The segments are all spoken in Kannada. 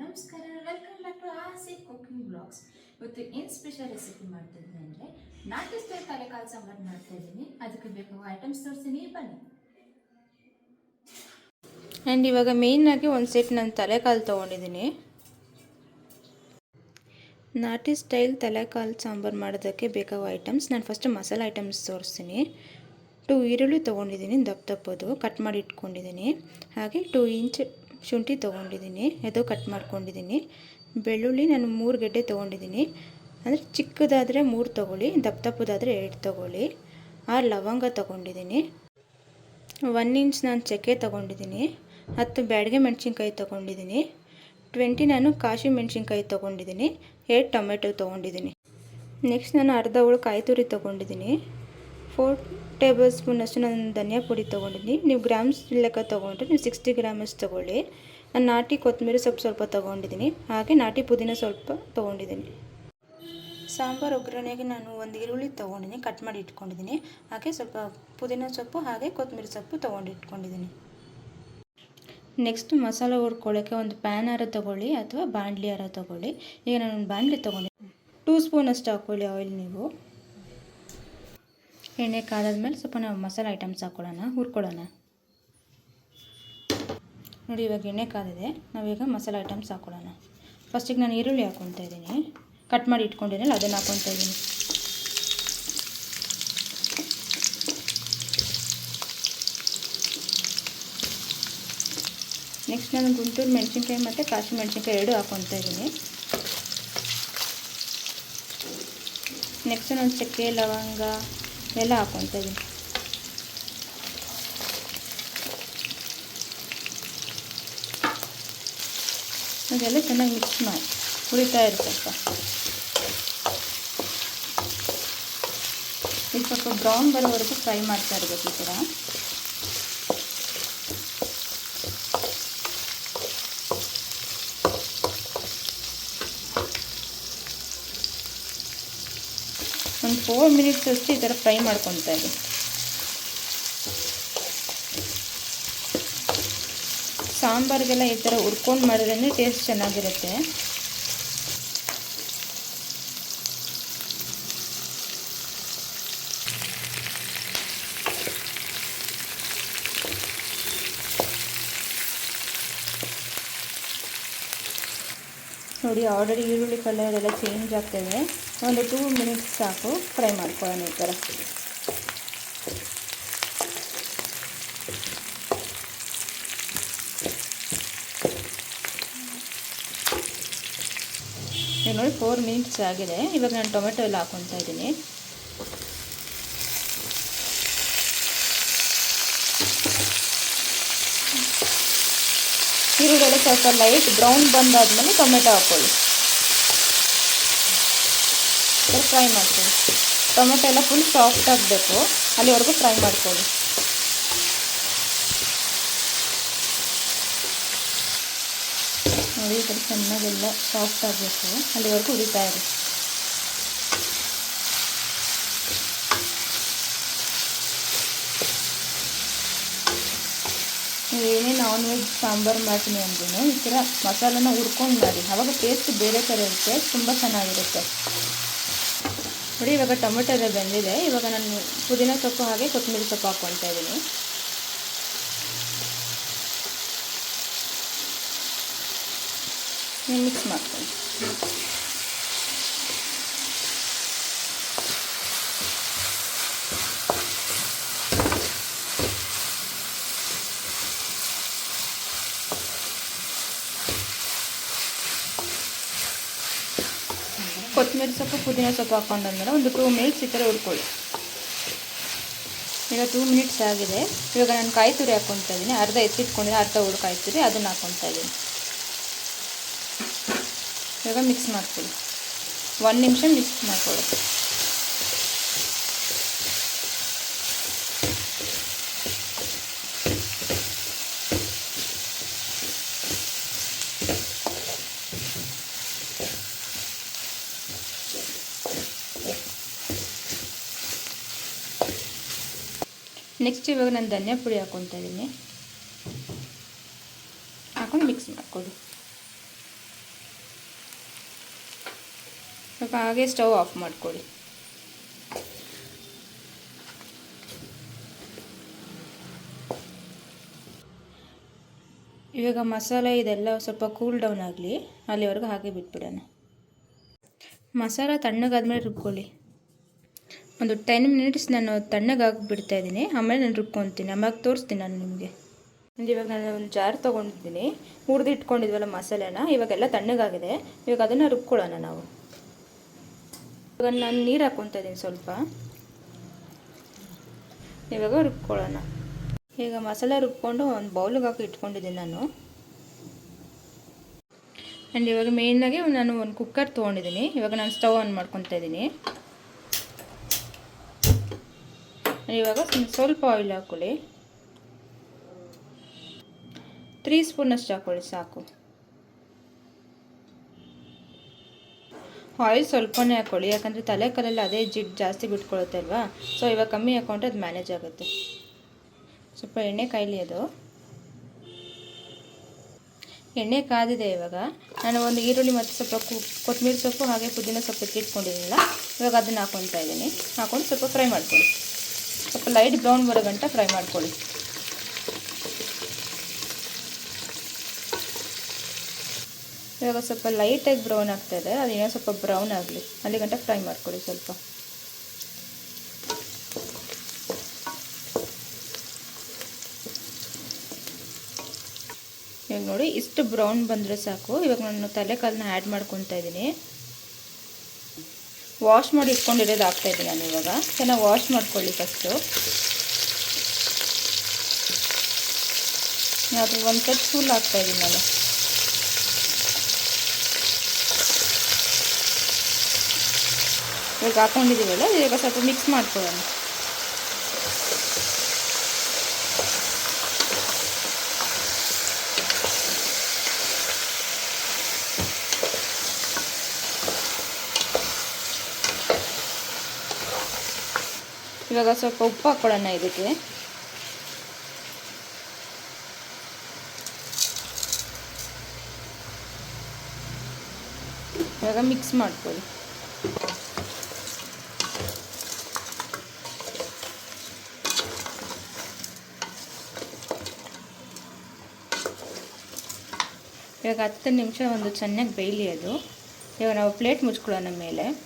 ನಮಸ್ಕಾರ welcome back to Aasi cooking blogs ಇವತ್ತು ಏನು ಸ್ಪೆಷಲ್ ರೆಸಿಪಿ ಮಾಡ್ತಿದ್ದೀನಿ ಅಂದರೆ ನಾಟಿ ಸ್ಟೈಲ್ ತಲೆಕಾಲು ಸಾಂಬಾರ್ ಮಾಡ್ತಾ ಇದ್ದೀನಿ. ಅದಕ್ಕೆ ಬೇಕಾಗುವ ಐಟಮ್ಸ್ ತೋರಿಸ್ತೀನಿ, ಬನ್ನಿ. ಆ್ಯಂಡ್ ಇವಾಗ ಮೇಯ್ನಾಗಿ ಒಂದು ಸೆಟ್ ನಾನು ತಲೆಕಾಲು ತೊಗೊಂಡಿದ್ದೀನಿ. ನಾಟಿ ಸ್ಟೈಲ್ ತಲೆಕಾಲು ಸಾಂಬಾರು ಮಾಡೋದಕ್ಕೆ ಬೇಕಾಗುವ ಐಟಮ್ಸ್ ನಾನು ಫಸ್ಟ್ ಮಸಾಲೆ ಐಟಮ್ಸ್ ತೋರಿಸ್ತೀನಿ. ಟೂ ಈರುಳ್ಳಿ ತೊಗೊಂಡಿದ್ದೀನಿ, ದಪ್ಪ ದಪ್ಪದು ಕಟ್ ಮಾಡಿ ಇಟ್ಕೊಂಡಿದ್ದೀನಿ. ಹಾಗೆ ಟೂ ಇಂಚ್ ಶುಂಠಿ ತೊಗೊಂಡಿದ್ದೀನಿ ಅದು ಕಟ್ ಮಾಡ್ಕೊಂಡಿದ್ದೀನಿ. ಬೆಳ್ಳುಳ್ಳಿ ನಾನು ಮೂರು ಗೆಡ್ಡೆ ತೊಗೊಂಡಿದ್ದೀನಿ. ಅಂದರೆ ಚಿಕ್ಕದಾದರೆ ಮೂರು ತೊಗೊಳ್ಳಿ, ದಪ್ಪ ದಪ್ಪದಾದರೆ ಎರಡು ತೊಗೊಳ್ಳಿ. ಆರು ಲವಂಗ ತೊಗೊಂಡಿದ್ದೀನಿ. ಒನ್ ಇಂಚ್ ನಾನು ಚಕ್ಕೆ ತೊಗೊಂಡಿದ್ದೀನಿ. ಹತ್ತು ಬ್ಯಾಡಿಗೆ ಮೆಣಸಿನ್ಕಾಯಿ ತೊಗೊಂಡಿದ್ದೀನಿ. ಟ್ವೆಂಟಿ ನಾನು ಕಾಶಿ ಮೆಣಸಿನ್ಕಾಯಿ ತೊಗೊಂಡಿದ್ದೀನಿ. ಎರಡು ಟೊಮೆಟೊ ತೊಗೊಂಡಿದ್ದೀನಿ. ನೆಕ್ಸ್ಟ್ ನಾನು ಅರ್ಧ ಹುಳು ಕಾಯಿ ತುರಿ ತೊಗೊಂಡಿದ್ದೀನಿ. ಫೋರ್ ಟೇಬಲ್ ಸ್ಪೂನಷ್ಟು ನಾನು ಧನಿಯಾ ಪುಡಿ ತೊಗೊಂಡಿದ್ದೀನಿ. ನೀವು ಗ್ರಾಮ್ಸ್ ಲೆಕ್ಕ ತೊಗೊಂಡ್ರೆ ನೀವು ಸಿಕ್ಸ್ಟಿ ಗ್ರಾಮಸ್ ತೊಗೊಳ್ಳಿ. ನಾನು ನಾಟಿ ಕೊತ್ತಂಬರಿ ಸ್ವಲ್ಪ ಸ್ವಲ್ಪ ತೊಗೊಂಡಿದ್ದೀನಿ. ಹಾಗೆ ನಾಟಿ ಪುದೀನ ಸ್ವಲ್ಪ ತೊಗೊಂಡಿದ್ದೀನಿ. ಸಾಂಬಾರು ಒಗ್ಗರಣೆಗೆ ನಾನು ಒಂದು ಈರುಳ್ಳಿ ತೊಗೊಂಡಿದ್ದೀನಿ. ಕಟ್ ಮಾಡಿ ಇಟ್ಕೊಂಡಿದ್ದೀನಿ. ಹಾಗೆ ಸ್ವಲ್ಪ ಪುದೀನ ಸೊಪ್ಪು ಹಾಗೆ ಕೊತ್ತಂಬರಿ ಸೊಪ್ಪು ತೊಗೊಂಡು ಇಟ್ಕೊಂಡಿದ್ದೀನಿ. ನೆಕ್ಸ್ಟ್ ಮಸಾಲೆ ಹುರ್ಕೊಳ್ಳೋಕ್ಕೆ ಒಂದು ಪ್ಯಾನ್ ಆರ ತೊಗೊಳ್ಳಿ ಅಥವಾ ಬಾಣಲಿ ಆರ ತೊಗೊಳ್ಳಿ. ಈಗ ನಾನು ಒಂದು ಬಾಣಲಿ ತೊಗೊಂಡಿದ್ದೀನಿ. ಟೂ ಸ್ಪೂನ್ ಅಷ್ಟು ಹಾಕ್ಕೊಳ್ಳಿ ಆಯಿಲ್ ನೀವು. ಎಣ್ಣೆ ಕಾದಾದ್ಮೇಲೆ ಸ್ವಲ್ಪ ನಾವು ಮಸಾಲೆ ಐಟಮ್ಸ್ ಹಾಕ್ಕೊಳ್ಳೋಣ ಹುರ್ಕೊಳ್ಳೋಣ. ನೋಡಿ, ಇವಾಗ ಎಣ್ಣೆ ಕಾದಿದೆ. ನಾವೀಗ ಮಸಾಲೆ ಐಟಮ್ಸ್ ಹಾಕ್ಕೊಳ್ಳೋಣ ಫಸ್ಟಿಗೆ ನಾನು ಈರುಳ್ಳಿ ಹಾಕ್ಕೊತಾ ಇದ್ದೀನಿ. ಕಟ್ ಮಾಡಿ ಇಟ್ಕೊಂಡಿದ್ದೀನಲ್ಲ ಅದನ್ನು ಹಾಕ್ಕೊತಾ ಇದ್ದೀನಿ. ನೆಕ್ಸ್ಟ್ ನಾನು ಗುಂಟೂರು ಮೆಣಸಿನ್ಕಾಯಿ ಮತ್ತು ಕಾಶಿ ಮೆಣಸಿನ್ಕಾಯಿ ಎರಡು ಹಾಕ್ಕೊತಾ ಇದ್ದೀನಿ. ನೆಕ್ಸ್ಟ್ ನಾನು ಚಕ್ಕೆ, ಲವಂಗ ಎಲ್ಲ ಹಾಕ್ಕೊತ ಇದ್ದೀನಿ ಅದೆಲ್ಲ ಚೆನ್ನಾಗಿ ಮಿಕ್ಸ್ ಮಾಡಿ. ಹುರಿತಾ ಇರು ಸ್ವಲ್ಪ ಇದು ಸ್ವಲ್ಪ ಬ್ರೌನ್ ಬರೋವರೆಗೂ ಫ್ರೈ ಮಾಡ್ತಾ ಇರಬೇಕು ಈ ಥರ ಒಂದು ಫೋರ್ ಮಿನಿಟ್ಸ್ ಅಷ್ಟು ಈ ಥರ ಫ್ರೈ ಮಾಡ್ಕೊತಾ ಇರಿ ಸಾಂಬಾರಿಗೆಲ್ಲ ಈ ಥರ ಹುರ್ಕೊಂಡು ಮಾಡಿದ್ರೆ ಟೇಸ್ಟ್ ಚೆನ್ನಾಗಿರುತ್ತೆ. ನೋಡಿ ಆಲ್ರೆಡಿ ಈರುಳ್ಳಿ ಕಲರ್ ಎಲ್ಲ ಚೇಂಜ್ ಆಗ್ತದೆ ಒಂದು ಟೂ ಮಿನಿಟ್ಸ್ ಸಾಕು ಫ್ರೈ ಮಾಡ್ಕೊಳ್ಳೋಣ ಈ ಥರ. ನೋಡಿ ಫೋರ್ ಮಿನಿಟ್ಸ್ ಆಗಿದೆ. ಇವಾಗ ನಾನು ಟೊಮೆಟೊ ಎಲ್ಲ ಹಾಕೊತಾ ಇದ್ದೀನಿ. ಈರುಳ್ಳಿ ಸ್ವಲ್ಪ ಲೈಟ್ ಬ್ರೌನ್ ಬಂದಾದ್ಮೇಲೆ ಟೊಮೆಟೊ ಹಾಕ್ಕೊಳ್ಳಿ ಫ್ರೈ ಮಾಡ್ತೀನಿ. ಟೊಮೆಟೊ ಎಲ್ಲ ಫುಲ್ ಸಾಫ್ಟ್ ಆಗಬೇಕು. ಅಲ್ಲಿವರೆಗೂ ಫ್ರೈ ಮಾಡ್ಕೊಳ್ಳಿ. ನೋಡಿ ಥರ ಚೆನ್ನಾಗೆಲ್ಲ ಸಾಫ್ಟ್ ಆಗಬೇಕು. ಅಲ್ಲಿವರೆಗೂ ಹುರಿತಾ ಇರಿ. ನೀವೇನೇ ನಾನ್ ವೆಜ್ ಸಾಂಬಾರು ಮಾಡ್ತೀನಿ ಅಂದ್ರೂ ಈ ಥರ ಮಸಾಲನ ಹುರ್ಕೊಂಡು ಮಾಡಿ. ಅವಾಗ ಟೇಸ್ಟ್ ಬೇರೆ ಥರ ಇರುತ್ತೆ, ತುಂಬ ಚೆನ್ನಾಗಿರುತ್ತೆ. ನೋಡಿ, ಇವಾಗ ಟೊಮೆಟೊ ಎಲ್ಲ ಬೆಂದಿದೆ. ಇವಾಗ ನಾನು ಪುದೀನ ಸೊಪ್ಪು ಹಾಗೆ ಕೊತ್ತಂಬರಿ ಸೊಪ್ಪು ಹಾಕ್ಕೊಳ್ತಾ ಇದ್ದೀನಿ. ಮಿಕ್ಸ್ ಮಾಡ್ತೀನಿ ಕೊತ್ತಂಬರಿ ಸೊಪ್ಪು, ಪುದೀನ ಸೊಪ್ಪು ಹಾಕ್ಕೊಂಡಂದ್ರೆ ಒಂದು ಟೂ ಮಿನಿಟ್ಸ್ ಈ ಥರ ಹುಡ್ಕೊಳ್ಳಿ ಈಗ ಟೂ ಮಿನಿಟ್ಸ್ ಆಗಿದೆ. ಇವಾಗ ನಾನು ಕಾಯಿ ತುರಿ ಹಾಕ್ಕೊತಾ ಇದ್ದೀನಿ ಅರ್ಧ ಎತ್ತಿಟ್ಕೊಂಡಿದ್ದೆ, ಅರ್ಧ ಹುಡು ಕಾಯಿ ತುರಿ ಅದನ್ನು ಹಾಕ್ಕೊತಾ ಇದ್ದೀನಿ ಇವಾಗ ಮಿಕ್ಸ್ ಮಾಡ್ಕೊಳ್ಳಿ. ಒಂದು ನಿಮಿಷ ಮಿಕ್ಸ್ ಮಾಡ್ಕೊಳ್ಳಿ. ನೆಕ್ಸ್ಟ್ ಇವಾಗ ನಾನು ಧನಿಯಾ ಪುಡಿ ಹಾಕ್ಕೊತಾ ಇದ್ದೀನಿ ಹಾಕೊಂಡು ಮಿಕ್ಸ್ ಮಾಡಿಕೊಡು ಸ್ವಲ್ಪ ಹಾಗೆ ಸ್ಟವ್ ಆಫ್ ಮಾಡಿಕೊಡಿ ಇವಾಗ ಮಸಾಲೆ ಇದೆಲ್ಲ ಸ್ವಲ್ಪ ಕೂಲ್ ಡೌನ್ ಆಗಲಿ, ಅಲ್ಲಿವರೆಗೂ ಹಾಗೆ ಬಿಟ್ಬಿಡೋಣ. ಮಸಾಲ ತಣ್ಣಗಾದ್ಮೇಲೆ ರುಬ್ಕೊಳ್ಳಿ. ಒಂದು ಟೆನ್ ಮಿನಿಟ್ಸ್ ನಾನು ತಣ್ಣಗಾಗಿ ಬಿಡ್ತಾ ಇದ್ದೀನಿ. ಆಮೇಲೆ ನಾನು ರುಬ್ಕೊತೀನಿ. ಆಮೇಲೆ ತೋರಿಸ್ತೀನಿ ನಾನು ನಿಮಗೆ. ಒಂದು ಇವಾಗ ನಾನು ಒಂದು ಜಾರ್ ತೊಗೊಂಡಿದ್ದೀನಿ. ಹುರಿದು ಇಟ್ಕೊಂಡಿದ್ವಲ್ಲ ಮಸಾಲೆನ, ಇವಾಗೆಲ್ಲ ತಣ್ಣಗಾಗಿದೆ. ಇವಾಗ ಅದನ್ನು ರುಬ್ಕೊಳ್ಳೋಣ ನಾವು. ಇವಾಗ ನಾನು ನೀರು ಹಾಕ್ಕೊತಾ ಇದ್ದೀನಿ ಸ್ವಲ್ಪ. ಇವಾಗ ರುಬ್ಕೊಳ್ಳೋಣ. ಈಗ ಮಸಾಲೆ ರುಬ್ಕೊಂಡು ಒಂದು ಬೌಲಿಗೆ ಹಾಕಿ ಇಟ್ಕೊಂಡಿದ್ದೀನಿ ನಾನು. ಆ್ಯಂಡ್ ಇವಾಗ ಮೇಯ್ನಾಗಿ ನಾನು ಒಂದು ಕುಕ್ಕರ್ ತೊಗೊಂಡಿದ್ದೀನಿ. ಇವಾಗ ನಾನು ಸ್ಟವ್ ಆನ್ ಮಾಡ್ಕೊತಾ ಇದ್ದೀನಿ. ಇವಾಗ ಸ್ವ- ಸ್ವಲ್ಪ ಆಯಿಲ್ ಹಾಕ್ಕೊಳ್ಳಿ ತ್ರೀ ಸ್ಪೂನಷ್ಟು ಹಾಕ್ಕೊಳ್ಳಿ ಸಾಕು. ಆಯಿಲ್ ಸ್ವಲ್ಪನೇ ಹಾಕ್ಕೊಳ್ಳಿ ಯಾಕಂದರೆ ತಲೆ ಅದೇ ಜಿಡ್ ಜಾಸ್ತಿ ಬಿಟ್ಕೊಳ್ಳುತ್ತೆ ಅಲ್ವಾ? ಸೊ ಇವಾಗ ಕಮ್ಮಿ ಹಾಕ್ಕೊಂಡ್ರೆ ಅದು ಮ್ಯಾನೇಜ್ ಆಗುತ್ತೆ. ಸ್ವಲ್ಪ ಎಣ್ಣೆ ಕಾಯಲಿ ಅದು. ಎಣ್ಣೆ ಕಾದಿದೆ ಇವಾಗ. ನಾನು ಒಂದು ಈರುಳ್ಳಿ ಮತ್ತು ಸ್ವಲ್ಪ ಕೊತ್ತಂಬರಿ ಸೊಪ್ಪು ಹಾಗೆ ಪುದೀನ ಸೊಪ್ಪು ಎತ್ತಿಟ್ಕೊಂಡಿದ್ದೀನಲ್ಲ ಇವಾಗ ಅದನ್ನು ಹಾಕ್ಕೊತಾ ಇದ್ದೀನಿ. ಹಾಕೊಂಡು ಸ್ವಲ್ಪ ಫ್ರೈ ಮಾಡ್ಕೊಳ್ಳಿ. ಸ್ವಲ್ಪ ಲೈಟ್ ಬ್ರೌನ್ ಬರೋ ಗಂಟ ಫ್ರೈ ಮಾಡ್ಕೊಳ್ಳಿ. ಇವಾಗ ಸ್ವಲ್ಪ ಲೈಟಾಗಿ ಬ್ರೌನ್ ಆಗ್ತಾಯಿದೆ ಅದು ಏನೋ ಸ್ವಲ್ಪ ಬ್ರೌನ್ ಆಗಲಿ. ಅಲ್ಲಿ ಗಂಟ ಫ್ರೈ ಮಾಡ್ಕೊಳ್ಳಿ ಸ್ವಲ್ಪ. ಇವಾಗ ನೋಡಿ ಇಷ್ಟು ಬ್ರೌನ್ ಬಂದರೆ ಸಾಕು. ಇವಾಗ ನಾನು ತಲೆಕಾಲನ್ನ ಆ್ಯಡ್ ಮಾಡ್ಕೊತಾ ಇದ್ದೀನಿ. ವಾಶ್ ಮಾಡಿ ಇಟ್ಕೊಂಡಿರೋದು ಹಾಕ್ತಾಯಿದ್ದೀನಿ ನಾನು ಇವಾಗ. ಚೆನ್ನಾಗಿ ವಾಶ್ ಮಾಡ್ಕೊಳ್ಳಿ ಫಸ್ಟು ಅದು ಒಂದು ಕಟ್ ಫುಲ್ ನಾನು. ಇವಾಗ ಹಾಕೊಂಡಿದ್ದೀವಲ್ಲ ಇವಾಗ ಸ್ವಲ್ಪ ಮಿಕ್ಸ್ ಮಾಡ್ಕೊಳ್ಳೋಣ. ಇವಾಗ ಸ್ವಲ್ಪ ಉಪ್ಪು ಹಾಕ್ಕೊಳ್ಳೋಣ ಇದಕ್ಕೆ. ಇವಾಗ ಮಿಕ್ಸ್ ಮಾಡ್ಕೊಳ್ಳಿ. ಇವಾಗ ಹತ್ತು ನಿಮಿಷ ಒಂದು ಚೆನ್ನಾಗಿ ಬೇಯಲಿ ಅದು. ಇವಾಗ ನಾವು ಪ್ಲೇಟ್ ಮುಚ್ಕೊಳ್ಳೋಣ ಮೇಲೆ.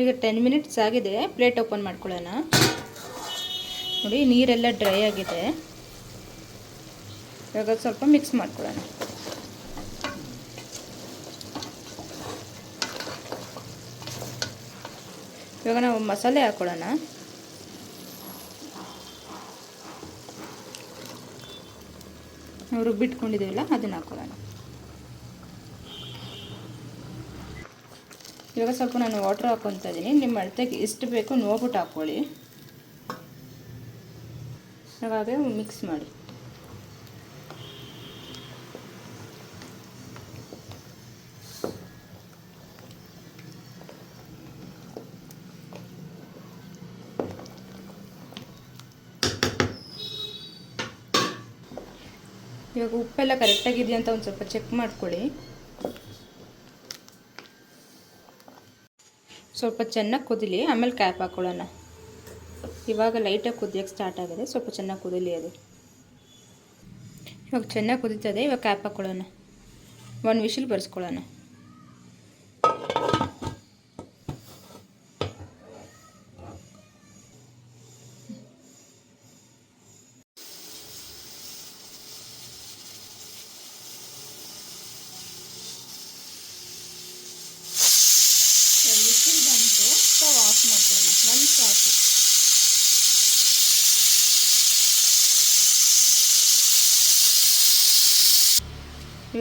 ಈಗ ಟೆನ್ ಮಿನಿಟ್ಸ್ ಆಗಿದೆ ಪ್ಲೇಟ್ ಓಪನ್ ಮಾಡ್ಕೊಳ್ಳೋಣ. ನೋಡಿ, ನೀರೆಲ್ಲ ಡ್ರೈ ಆಗಿದೆ. ಇವಾಗ ಸ್ವಲ್ಪ ಮಿಕ್ಸ್ ಮಾಡ್ಕೊಳ್ಳೋಣ. ಇವಾಗ ನಾವು ಮಸಾಲೆ ಹಾಕೊಳ್ಳೋಣ. ರುಬ್ಬಿಟ್ಕೊಂಡಿದ್ದೀವಲ್ಲ, ಅದನ್ನು ಹಾಕ್ಕೊಳ್ಳೋಣ ಇವಾಗ ಸ್ವಲ್ಪ ನಾನು ವಾಟ್ರ್ ಹಾಕ್ಕೊತಾ ಇದ್ದೀನಿ ನಿಮ್ಮ ಅಳತೆಗೆ ಎಷ್ಟು ಬೇಕು ನೋಡ್ಬಿಟ್ಟು ಹಾಕ್ಕೊಳ್ಳಿ ಇವಾಗ ಮಿಕ್ಸ್ ಮಾಡಿ. ಇವಾಗ ಉಪ್ಪೆಲ್ಲ ಕರೆಕ್ಟಾಗಿದೆಯಾ ಅಂತ ಒಂದು ಸ್ವಲ್ಪ ಚೆಕ್ ಮಾಡ್ಕೊಳ್ಳಿ. ಸ್ವಲ್ಪ ಚೆನ್ನಾಗಿ ಕುದಿಲಿ, ಆಮೇಲೆ ಕ್ಯಾಪ್ ಹಾಕ್ಕೊಳ್ಳೋಣ ಇವಾಗ ಲೈಟಾಗಿ ಕುದಿಯೋಕ್ಕೆ ಸ್ಟಾರ್ಟ್ ಆಗಿದೆ, ಸ್ವಲ್ಪ ಚೆನ್ನಾಗಿ ಕುದಿಲಿ ಅದು. ಇವಾಗ ಚೆನ್ನಾಗಿ ಕುದೀತದೆ, ಇವಾಗ ಕ್ಯಾಪ್ ಹಾಕ್ಕೊಳ್ಳೋಣ ಒಂದು ವಿಷಲ್ ಬರ್ಸ್ಕೊಳ್ಳೋಣ ವಿಸಿಲ್ ಬಂತು ಸ್ಟವ್ ಆಫ್ ಮಾಡ್ಕೊಳ್ಳೋಣ ಒಂದು ಸಾಕು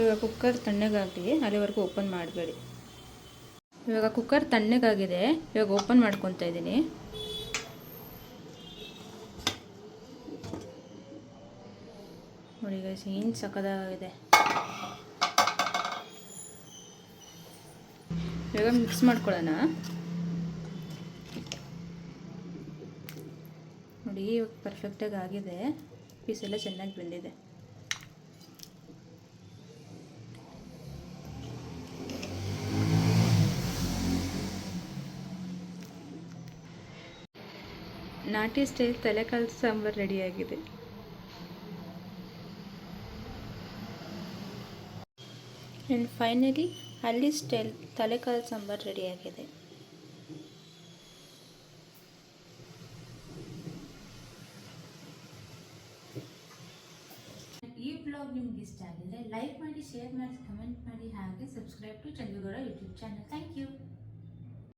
ಇವಾಗ ಕುಕ್ಕರ್ ತಣ್ಣಗಾಗಲಿ, ಅಲ್ಲಿವರೆಗೂ ಓಪನ್ ಮಾಡಬೇಡಿ. ಇವಾಗ ಕುಕ್ಕರ್ ತಣ್ಣಗಾಗಿದೆ, ಇವಾಗ ಓಪನ್ ಮಾಡ್ಕೊತಾ ಇದ್ದೀನಿ. ನೋಡಿ ಗೈಸ್ ಏನು ಸಕ್ಕದಾಗಿದೆ ಇವಾಗ ಮಿಕ್ಸ್ ಮಾಡ್ಕೊಳ್ಳೋಣ. ನೋಡಿ, ಇವಾಗ ಪರ್ಫೆಕ್ಟಾಗಿ ಆಗಿದೆ. ಪೀಸ್ ಎಲ್ಲ ಚೆನ್ನಾಗಿ ಬೆಂದಿದೆ. ನಾಟಿ ಸ್ಟೈಲ್ ತಲೆಕಾಲು ಸಾಂಬಾರು ರೆಡಿಯಾಗಿದೆ. ಆ್ಯಂಡ್ ಫೈನಲಿ ಹಳ್ಳಿ ಸ್ಟೈಲ್ ತಲೆಕಾಲು ಸಾಂಬಾರು ರೆಡಿಯಾಗಿದೆ. ಈ ಬ್ಲಾಗ್ ನಿಮ್ಗೆ ಇಷ್ಟ ಆಗಿದ್ರೆ ಲೈಕ್ ಮಾಡಿ ಶೇರ್ ಮಾಡಿ ಕಮೆಂಟ್ ಮಾಡಿ, ಹಾಗೆ subscribe to Chandragowda YouTube channel thank you